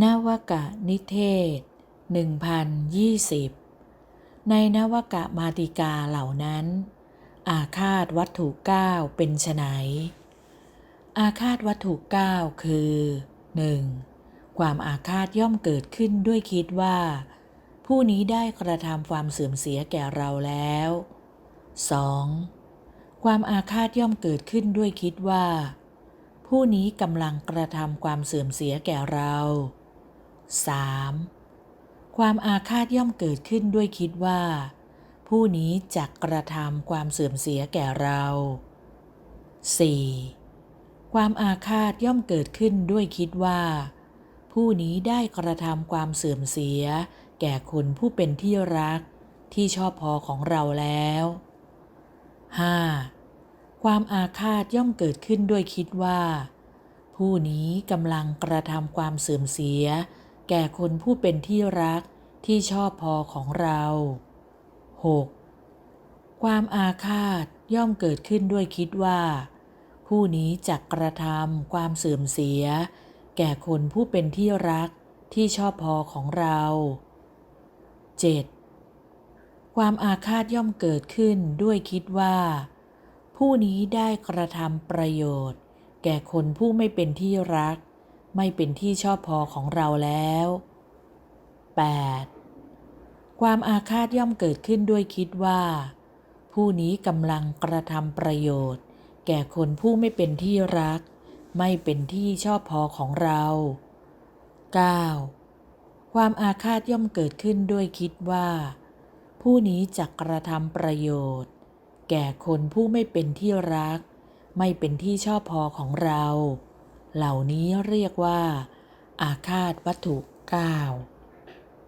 นวกะนิเทศ 1020 ในนวกะมาติกาเหล่านั้น อาคาตวัตถุเก้าเป็นไฉนอาคาตวัตถุเก้าคือ 1. ความอาฆาตย่อมเกิดขึ้นด้วยคิดว่า ผู้นี้ได้กระทำความเสื่อมเสียแก่เราแล้ว 2. ความอาฆาตย่อมเกิดขึ้นด้วยคิดว่า ผู้นี้กำลังกระทำความเสื่อมเสียแก่เรา 3. ความอาฆาตย่อมเกิดขึ้นด้วยคิดว่า ผู้นี้จะกระทำความเสื่อมเสียแก่เรา 4. ความอาฆาตย่อมเกิดขึ้นด้วยคิดว่า ผู้นี้ได้กระทำความเสื่อมเสีย แก่คนผู้เป็นที่รัก ที่ชอบพอของเราแล้ว 5. ความอาฆาตย่อมเกิดขึ้นด้วยคิดว่า ผู้นี้กำลังกระทำความเสื่อมเสีย แก่คนผู้เป็นที่รักที่ชอบพอของเรา 6. ความอาฆาตย่อมเกิดขึ้นด้วยคิดว่า ผู้นี้จะกระทำความเสื่อมเสีย แก่คนผู้เป็นที่รักที่ชอบพอของเรา 7. ความอาฆาตย่อมเกิดขึ้นด้วยคิดว่า ผู้นี้ได้กระทำประโยชน์ แก่คนผู้ไม่เป็นที่รัก ไม่เป็นที่ชอบพอของเราแล้ว 8. ความอาฆาตย่อมเกิดขึ้นด้วยคิดว่า ผู้นี้กำลังกระทำประโยชน์ แก่คนผู้ไม่เป็นที่รัก ไม่เป็นที่ชอบพอของเรา 9. ความอาฆาตย่อมเกิดขึ้นด้วยคิดว่า ผู้นี้จะกระทำประโยชน์ แก่คนผู้ไม่เป็นที่รัก ไม่เป็นที่ชอบพอของเรา เหล่านี้เรียกว่า อาฆาตวัตถุเก้า